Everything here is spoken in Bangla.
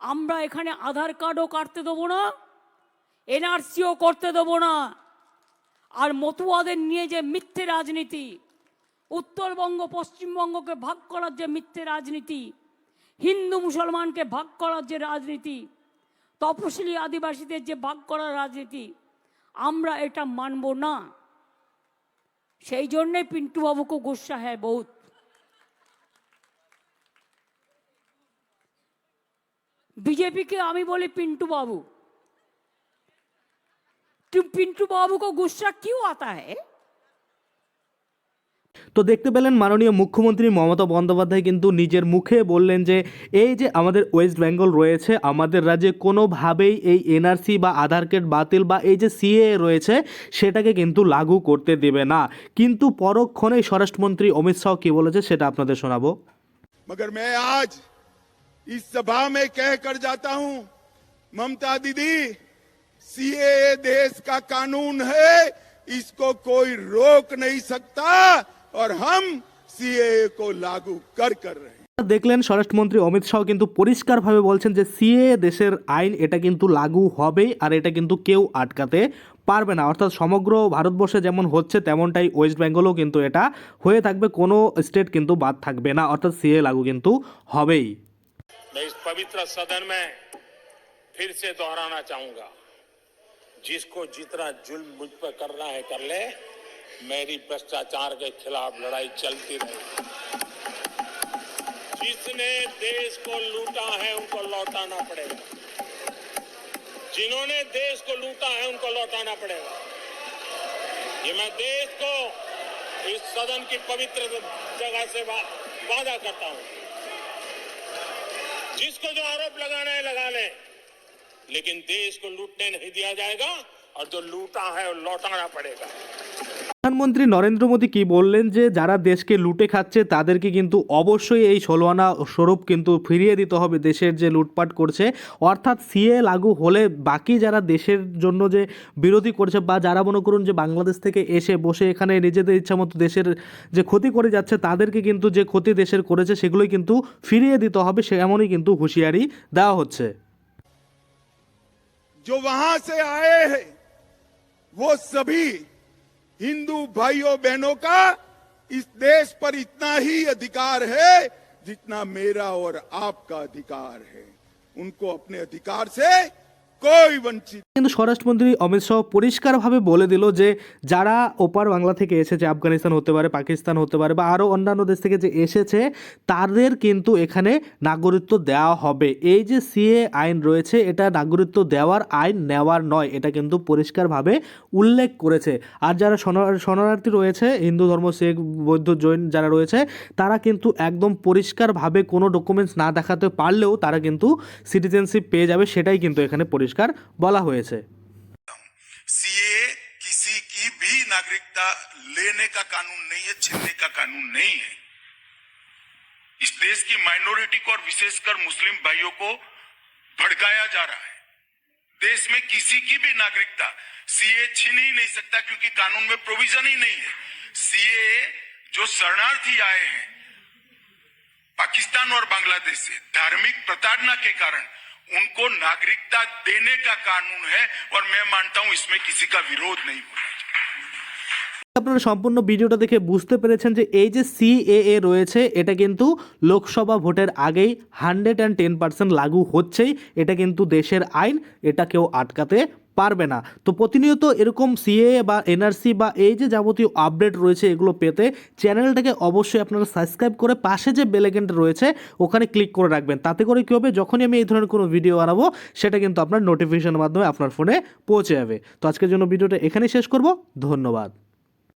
আমরা এখানে আধার কার্ডও কাটতে দেবো না, এনআরসিও করতে দেবো না। আর মতুয়াদের নিয়ে যে মিথ্যে রাজনীতি, উত্তরবঙ্গ, পশ্চিমবঙ্গকে ভাগ করার যে মিথ্যে রাজনীতি, হিন্দু মুসলমানকে ভাগ করার যে রাজনীতি, তপশিলি আদিবাসীদের যে ভাগ করার রাজনীতি, আমরা এটা মানব না। সেই জন্যে পিন্টুবাবুকে গুসা হ্যাঁ বহুত। बीजेपी के আমি বলি पिंटू बाबू तुम पिंटू बाबू को गुस्सा क्यों आता है তো দেখতে পেলেন মাননীয় মুখ্যমন্ত্রী মমতা বন্দ্যোপাধ্যায় কিন্তু নিজের মুখে বললেন যে এই যে আমাদের ওয়েস্ট বেঙ্গল রয়েছে আমাদের রাজ্যে কোনোভাবেই এই এনআরসি বা আধার কার্ড বাতিল বা এই যে সিএ রয়েছে সেটাকে কিন্তু লাগু করতে দেবে না কিন্তু পরক্ষণে স্বরাষ্ট্রমন্ত্রী অমিত শাহ কী বলেছে সেটা আপনাদের শোনাবো मगर मैं आज इस सभा में कह कर जाता हूं ममता दीदी सीए देश का कानून है इसको कोई रोक नहीं सकता और हम सीए को लागू कर कर रहे हैं দেখলেন স্বরাষ্ট্রমন্ত্রী অমিত শাহ কিন্তু পরিষ্কারভাবে বলছেন যে সিএ দেশের আইন এটা কিন্তু লাগু হবেই আর এটা কিন্তু কেউ আটকাতে পারবে না অর্থাৎ সমগ্র ভারতবর্ষে যেমন হচ্ছে তেমনটাই ওয়েস্ট বেঙ্গলও কিন্তু এটা হয়ে থাকবে কোনো স্টেট কিন্তু বাদ থাকবে না অর্থাৎ সিএ লাগু কিন্তু হবেই मैं इस पवित्र सदन में फिर से दोहराना चाहूँगा। जिसको जितना जुल्म मुझ पर करना है कर ले, मेरी भ्रष्टाचार के खिलाफ लड़ाई चलती रहेगी जिसने देश को लूटा है, उनको लौटाना पड़ेगा। जिन्होंने देश को लूटा है, उनको लौटाना पड़ेगा। ये मैं देश को इस सदन की पवित्र जगह से वादा करता हूँ। जिसको जो आरोप लगाना है, लगा ले। लेकिन देश को लूटने नहीं दिया जाएगा और जो लूटा है, वो लौटाना पड़ेगा। প্রধানমন্ত্রী নরেন্দ্র মোদী কি বললেন যে যারা দেশকে লুটে খাচ্ছে তাদেরকে কিন্তু অবশ্যই এই ষোলো আনা স্বরূপ কিন্তু ফিরিয়ে দিতে হবে দেশের যে লুটপাট করছে অর্থাৎ সিএ লাগু হলে বাকি যারা দেশের জন্য যে বিরোধী করছে বা যারা মনে করুন যে বাংলাদেশ থেকে এসে বসে এখানে নিজেদের ইচ্ছা মতো দেশের যে ক্ষতি করে যাচ্ছে তাদেরকে কিন্তু যে ক্ষতি দেশের করেছে সেগুলোই কিন্তু ফিরিয়ে দিতে হবে সে এমনই কিন্তু হুঁশিয়ারি দেওয়া হচ্ছে जो वहां से आए हैं वो सभी हिंदू भाइयों बहनों का इस देश पर इतना ही अधिकार है जितना मेरा और आपका अधिकार है। उनको अपने अधिकार से कोई वंचित কিন্তু স্বরাষ্ট্রমন্ত্রী অমিত শাহ পরিষ্কারভাবে বলে দিল যে যারা ওপার বাংলা থেকে এসেছে, আফগানিস্তান হতে পারে, পাকিস্তান হতে পারে বা আরও অন্যান্য দেশ থেকে যে এসেছে, তাদের কিন্তু এখানে নাগরিকত্ব দেওয়া হবে। এই যে সিএ আইন রয়েছে, এটা নাগরিকত্ব দেওয়ার আইন নেওয়ার নয়, এটা কিন্তু পরিষ্কারভাবে উল্লেখ করেছে। আর যারা শরণা- শরণার্থী রয়েছে, হিন্দু ধর্ম, শিখ, বৌদ্ধ, জৈন যারা রয়েছে, তারা কিন্তু একদম পরিষ্কারভাবে কোনো ডকুমেন্টস না দেখাতে পারলেও তারা কিন্তু সিটিজেনশিপ পেয়ে যাবে, সেটাই কিন্তু এখানে পরিষ্কার বলা হয়েছে। सीए किसी की भी नागरिकता लेने का कानून नहीं है, छीनने का कानून नहीं है। इस देश की माइनॉरिटी को और विशेषकर मुस्लिम भाइयों को भड़काया जा रहा है। देश में किसी की भी नागरिकता सीए छीन ही नहीं सकता क्योंकि कानून में प्रोविज़न ही नहीं है। सीए जो शरणार्थी आए हैं, पाकिस्तान और बांग्लादेश से, धार्मिक प्रताड़ना के कारण उनको नागरिकता देने का कानून है और मैं मानता हूँ इसमें किसी का विरोध नहीं चाहिए আপনারা সম্পূর্ণ ভিডিওটা দেখে বুঝতে পেরেছেন যে এই যে সিএএ রয়েছে, এটা কিন্তু লোকসভা ভোটের আগেই হান্ড্রেড অ্যান্ড টেন পার্সেন্ট লাগু হচ্ছেই। এটা কিন্তু দেশের আইন, এটা কেউ আটকাতে পারবে না। তো প্রতিনিয়ত এরকম সিএ বা এনআরসি বা এই যে যাবতীয় আপডেট রয়েছে এগুলো পেতে চ্যানেলটাকে অবশ্যই আপনারা সাবস্ক্রাইব করে পাশে যে বেলেকেনটা রয়েছে, ওখানে ক্লিক করে রাখবেন। তাতে করে কী হবে, যখনই আমি এই ধরনের কোনো ভিডিও বানাবো, সেটা কিন্তু আপনার নোটিফিকেশনের মাধ্যমে আপনার ফোনে পৌঁছে যাবে। তো আজকের জন্য ভিডিওটা এখানেই শেষ করব। ধন্যবাদ।